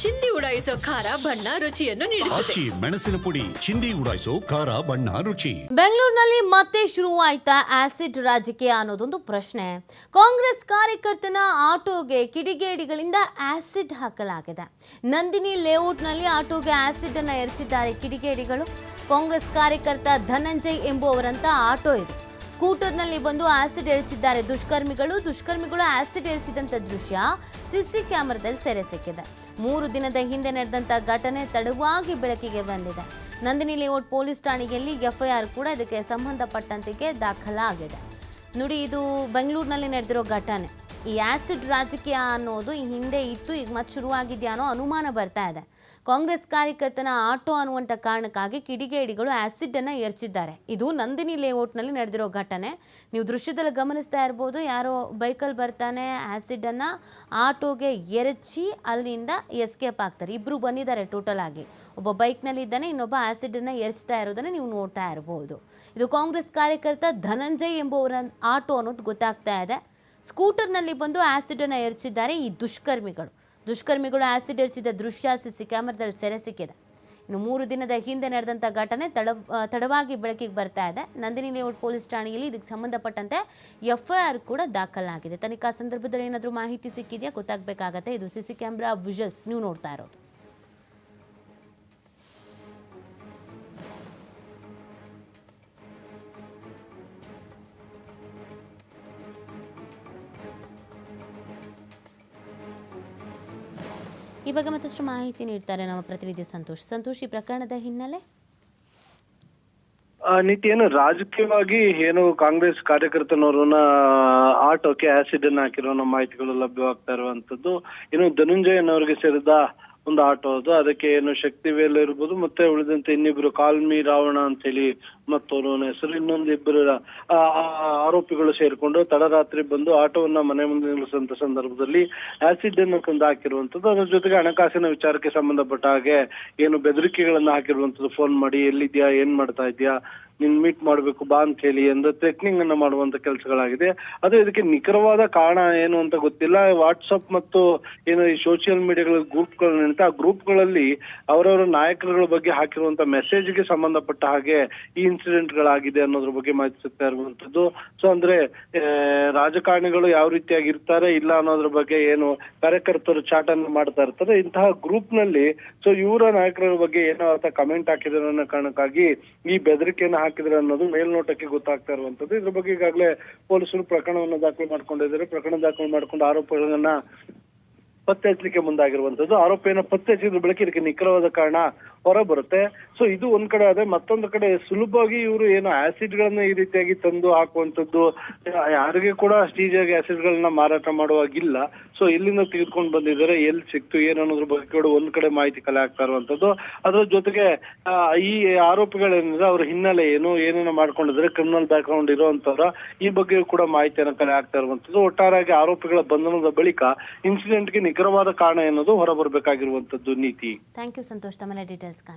ಚಿಂದಿ ಉಡಾಯಿಸೋ ಖಾರ ಬಣ್ಣ ರುಚಿಯನ್ನು ನೀಡುತ್ತದೆ. ಆಚಿ ಮೆಣಸಿನ ಪುಡಿ ಚಿಂದಿ ಉಡಾಯಿಸೋ ಖಾರ ಬಣ್ಣ ರುಚಿ. ಬೆಂಗಳೂರಿನಲ್ಲಿ ಮತ್ತೆ ಶುರುವಾಯ್ತಾ ಆಸಿಡ್ ರಾಜಕೀಯ ಅನ್ನೋದೊಂದು ಪ್ರಶ್ನೆ. ಕಾಂಗ್ರೆಸ್ ಕಾರ್ಯಕರ್ತನ ಆಟೋಗೆ ಕಿಡಿಗೇಡಿಗಳಿಂದ ಆಸಿಡ್ ಹಾಕಲಾಗಿದೆ. ನಂದಿನಿ ಲೇಔಟ್ನಲ್ಲಿ ಆಟೋಗೆ ಆಸಿಡ್ ಅನ್ನ ಎರಚಿದ್ದಾರೆ ಕಿಡಿಗೇಡಿಗಳು. ಕಾಂಗ್ರೆಸ್ ಕಾರ್ಯಕರ್ತ ಧನಂಜಯ್ ಎಂಬುವರಂತ ಆಟೋ ಇದು. ಸ್ಕೂಟರ್ನಲ್ಲಿ ಬಂದು ಆಸಿಡ್ ಎರಚಿದ್ದಾರೆ ದುಷ್ಕರ್ಮಿಗಳು. ದುಷ್ಕರ್ಮಿಗಳು ಆಸಿಡ್ ಎರಚಿದಂತ ದೃಶ್ಯ ಸಿಸಿ ಕ್ಯಾಮೆರಾದಲ್ಲಿ ಸೆರೆ ಸಿಕ್ಕಿದೆ. ಮೂರು ದಿನದ ಹಿಂದೆ ನಡೆದಂಥ ಘಟನೆ ತಡವಾಗಿ ಬೆಳಕಿಗೆ ಬಂದಿದೆ. ನಂದಿನಿ ಲೇಔಟ್ ಪೊಲೀಸ್ ಠಾಣೆಯಲ್ಲಿ ಎಫ್ಐಆರ್ ಕೂಡ ಇದಕ್ಕೆ ಸಂಬಂಧಪಟ್ಟಂತೆಗೆ ದಾಖಲಾಗಿದೆ. ನೋಡಿ, ಇದು ಬೆಂಗಳೂರಿನಲ್ಲಿ ನಡೆದಿರೋ ಘಟನೆ. ಈ ಆಸಿಡ್ ರಾಜಕೀಯ ಅನ್ನೋದು ಈ ಹಿಂದೆ ಇತ್ತು, ಈಗ ಮತ್ತೆ ಶುರುವಾಗಿದೆಯಾ ಅನ್ನೋ ಅನುಮಾನ ಬರ್ತಾ ಇದೆ. ಕಾಂಗ್ರೆಸ್ ಕಾರ್ಯಕರ್ತನ ಆಟೋ ಅನ್ನುವಂಥ ಕಾರಣಕ್ಕಾಗಿ ಕಿಡಿಗೇಡಿಗಳು ಆ್ಯಸಿಡನ್ನು ಎರಚಿದ್ದಾರೆ ಇದು ನಂದಿನಿ ಲೇಔಟ್ನಲ್ಲಿ ನಡೆದಿರೋ ಘಟನೆ. ನೀವು ದೃಶ್ಯದಲ್ಲಿ ಗಮನಿಸ್ತಾ ಇರ್ಬೋದು, ಯಾರೋ ಬೈಕಲ್ಲಿ ಬರ್ತಾನೆ ಆ್ಯಸಿಡನ್ನು ಆಟೋಗೆ ಎರಚಿ ಅಲ್ಲಿಂದ ಎಸ್ಕೇಪ್ ಆಗ್ತಾರೆ. ಇಬ್ಬರು ಬಂದಿದ್ದಾರೆ ಟೋಟಲ್ ಆಗಿ. ಒಬ್ಬ ಬೈಕ್ನಲ್ಲಿ ಇದ್ದಾನೆ, ಇನ್ನೊಬ್ಬ ಆ್ಯಸಿಡನ್ನು ಎರಚ್ತಾ ಇರೋದನ್ನ ನೀವು ನೋಡ್ತಾ ಇರ್ಬೋದು. ಇದು ಕಾಂಗ್ರೆಸ್ ಕಾರ್ಯಕರ್ತ ಧನಂಜಯ್ ಎಂಬುವರ ಆಟೋ ಅನ್ನೋದು ಗೊತ್ತಾಗ್ತಾ ಇದೆ. ಸ್ಕೂಟರ್ನಲ್ಲಿ ಬಂದು ಆ್ಯಸಿಡನ್ನು ಎರಚಿದ್ದಾರೆ ಈ ದುಷ್ಕರ್ಮಿಗಳು. ದುಷ್ಕರ್ಮಿಗಳು ಆ್ಯಸಿಡ್ ಎರಚಿದ ದೃಶ್ಯ ಸಿಸಿ ಕ್ಯಾಮೆರಾದಲ್ಲಿ ಸೆರೆ ಸಿಕ್ಕಿದೆ. ಇನ್ನು ಮೂರು ದಿನದ ಹಿಂದೆ ನಡೆದಂಥ ಘಟನೆ ತಡ ತಡವಾಗಿ ಬೆಳಕಿಗೆ ಬರ್ತಾ ಇದೆ. ನಂದಿನಿ ಲೇಔಟ್ ಪೊಲೀಸ್ ಠಾಣೆಯಲ್ಲಿ ಇದಕ್ಕೆ ಸಂಬಂಧಪಟ್ಟಂತೆ ಎಫ್ಐಆರ್ ಕೂಡ ದಾಖಲಾಗಿದೆ. ತನಿಖಾ ಸಂದರ್ಭದಲ್ಲಿ ಏನಾದರೂ ಮಾಹಿತಿ ಸಿಕ್ಕಿದೆಯಾ? ಗೊತ್ತಾಗಬೇಕಾಗತ್ತೆ. ಇದು ಸಿಸಿ ಕ್ಯಾಮ್ರಾ ವಿಜುವಲ್ಸ್ ನೀವು ನೋಡ್ತಾ ಇರೋದು. ಈ ಬಗ್ಗೆ ಮತ್ತಷ್ಟು ಮಾಹಿತಿ ನೀಡ್ತಾರೆ ನಮ್ಮ ಪ್ರತಿನಿಧಿ ಸಂತೋಷ್. ಸಂತೋಷ್ ಈ ಪ್ರಕರಣದ ಹಿನ್ನೆಲೆ? ಆ, ನೀತಿ ಏನು ರಾಜಕೀಯವಾಗಿ ಏನು ಕಾಂಗ್ರೆಸ್ ಕಾರ್ಯಕರ್ತನವರನ್ನ ಆಟೋಕೆ ಆಸಿಡ್ ಅನ್ನ ಹಾಕಿರೋ ಮಾಹಿತಿಗಳು ಲಭ್ಯವಾಗ್ತಾ ಇರುವಂತದ್ದು ಇನ್ನು ಧನುಂಜಯನ್ ಅವರಿಗೆ ಸೇರಿದ ಒಂದು ಆಟೋ ಅದು. ಅದಕ್ಕೆ ಏನು ಶಕ್ತಿವೇಲ್ ಇರ್ಬೋದು, ಮತ್ತೆ ಉಳಿದಂತೆ ಇನ್ನಿಬ್ರು ಕಾಲ್ಮಿ ರಾವಣ ಅಂತೇಳಿ ಮತ್ತವನ ಹೆಸರು, ಇನ್ನೊಂದು ಇಬ್ಬರು ಆರೋಪಿಗಳು ಸೇರ್ಕೊಂಡು ತಡರಾತ್ರಿ ಬಂದು ಆಟೋವನ್ನ ಮನೆ ಮುಂದೆ ನಿಲ್ಲಿಸುವಂತ ಸಂದರ್ಭದಲ್ಲಿ ಆಸಿಡ್ ಅನ್ನು ತಂದು ಹಾಕಿರುವಂತದ್ದು, ಅದ್ರ ಜೊತೆಗೆ ಹಣಕಾಸಿನ ವಿಚಾರಕ್ಕೆ ಸಂಬಂಧಪಟ್ಟ ಹಾಗೆ ಏನು ಬೆದರಿಕೆಗಳನ್ನ ಹಾಕಿರುವಂತದ್ದು ಫೋನ್ ಮಾಡಿ ಎಲ್ಲಿದ್ಯಾ, ಏನ್ ಮಾಡ್ತಾ ಇದ್ಯಾ, ನಿನ್ ಮೀಟ್ ಮಾಡ್ಬೇಕು, ಬಾ ಅಂತ ಹೇಳಿ ಎಂದು ಥ್ರೆಟ್ನಿಂಗ್ ಅನ್ನ ಮಾಡುವಂತ ಕೆಲಸಗಳಾಗಿದೆ. ಅದು ಇದಕ್ಕೆ ನಿಖರವಾದ ಕಾರಣ ಏನು ಅಂತ ಗೊತ್ತಿಲ್ಲ. ವಾಟ್ಸಪ್ ಮತ್ತು ಏನು ಈ ಸೋಷಿಯಲ್ ಮೀಡಿಯಾಗಳ ಗ್ರೂಪ್ಗಳು ಆ ಗ್ರೂಪ್ಗಳಲ್ಲಿ ಅವರವರ ನಾಯಕರುಗಳ ಬಗ್ಗೆ ಹಾಕಿರುವಂತ ಮೆಸೇಜ್ಗೆ ಸಂಬಂಧಪಟ್ಟ ಹಾಗೆ ಈ ಇನ್ಸಿಡೆಂಟ್ ಗಳಾಗಿದೆ ಅನ್ನೋದ್ರ ಬಗ್ಗೆ ಮಾಹಿತಿ ಸಿಗ್ತಾ ಇರುವಂತದ್ದು ಸೊ ಅಂದ್ರೆ ರಾಜಕಾರಣಿಗಳು ಯಾವ ರೀತಿಯಾಗಿ ಇರ್ತಾರೆ, ಇಲ್ಲ ಅನ್ನೋದ್ರ ಬಗ್ಗೆ ಏನು ಕಾರ್ಯಕರ್ತರು ಚಾಟ್ ಅನ್ನು ಮಾಡ್ತಾ ಇರ್ತಾರೆ, ಇಂತಹ ಗ್ರೂಪ್ನಲ್ಲಿ ಸೊ ಇವರ ನಾಯಕರ ಬಗ್ಗೆ ಏನೋ ಅಂತ ಕಮೆಂಟ್ ಹಾಕಿದ್ರು ಅನ್ನೋ ಕಾರಣಕ್ಕಾಗಿ ಈ ಬೆದರಿಕೆಯನ್ನು ಹಾಕಿದ್ರೆ ಅನ್ನೋದು ಮೇಲ್ನೋಟಕ್ಕೆ ಗೊತ್ತಾಗ್ತಾ ಇರುವಂತದ್ದು ಇದ್ರ ಬಗ್ಗೆ ಈಗಾಗಲೇ ಪೊಲೀಸರು ಪ್ರಕರಣವನ್ನು ದಾಖಲು ಮಾಡ್ಕೊಂಡಿದ್ದಾರೆ. ಪ್ರಕರಣ ದಾಖಲು ಮಾಡ್ಕೊಂಡು ಆರೋಪಗಳನ್ನ ಪತ್ತೆ ಹಚ್ಚಲಿಕ್ಕೆ ಮುಂದಾಗಿರುವಂತದ್ದು. ಆರೋಪಿಯನ್ನು ಪತ್ತೆ ಹಚ್ಚಿದ್ರು ಬಳಿಕ ಇದಕ್ಕೆ ನಿಖರವಾದ ಕಾರಣ ಹೊರ ಬರುತ್ತೆ ಸೊ ಇದು ಒಂದ್ ಕಡೆ ಆದ್ರೆ ಮತ್ತೊಂದು ಕಡೆ ಸುಲಭವಾಗಿ ಇವರು ಏನು ಆಸಿಡ್ ಗಳನ್ನ ಈ ರೀತಿಯಾಗಿ ತಂದು ಹಾಕುವಂತದ್ದು ಯಾರಿಗೆ ಕೂಡ ಸ್ಟೀಜಾಗಿ ಆಸಿಡ್ ಗಳನ್ನ ಮಾರಾಟ ಮಾಡುವಾಗಿಲ್ಲ. ಸೊ ಇಲ್ಲಿಂದ ತೆಗೆದುಕೊಂಡು ಬಂದಿದ್ದಾರೆ. ಎಲ್ಲಿ ಸಿಕ್ತು, ಏನು ಅನ್ನೋದ್ರ ಬಗ್ಗೆ ಕೂಡ ಒಂದ್ ಕಡೆ ಮಾಹಿತಿ ಕಲೆ ಆಗ್ತಾ ಇರುವಂತದ್ದು ಅದ್ರ ಜೊತೆಗೆ ಈ ಆರೋಪಿಗಳೇನಿದೆ, ಅವ್ರ ಹಿನ್ನೆಲೆ ಏನು, ಏನೇನು ಮಾಡ್ಕೊಂಡಿದ್ರೆ ಕ್ರಿಮಿನಲ್ ಬ್ಯಾಕ್ ಗ್ರೌಂಡ್ ಇರುವಂತವ್ರ ಈ ಬಗ್ಗೆ ಕೂಡ ಮಾಹಿತಿಯನ್ನು ಕಲೆ ಆಗ್ತಾ ಇರುವಂತದ್ದು ಒಟ್ಟಾರೆಯಾಗಿ ಆರೋಪಿಗಳ ಬಂಧನದ ಬಳಿಕ ಇನ್ಸಿಡೆಂಟ್ಗೆ ನಿಖರವಾದ ಕಾರಣ ಎನ್ನುವುದು ಹೊರಬರಬೇಕಾಗಿರುವಂತದ್ದು ನೀತಿ. ಥ್ಯಾಂಕ್ ಯು ಸಂತೋಷ್ न्यूज़ का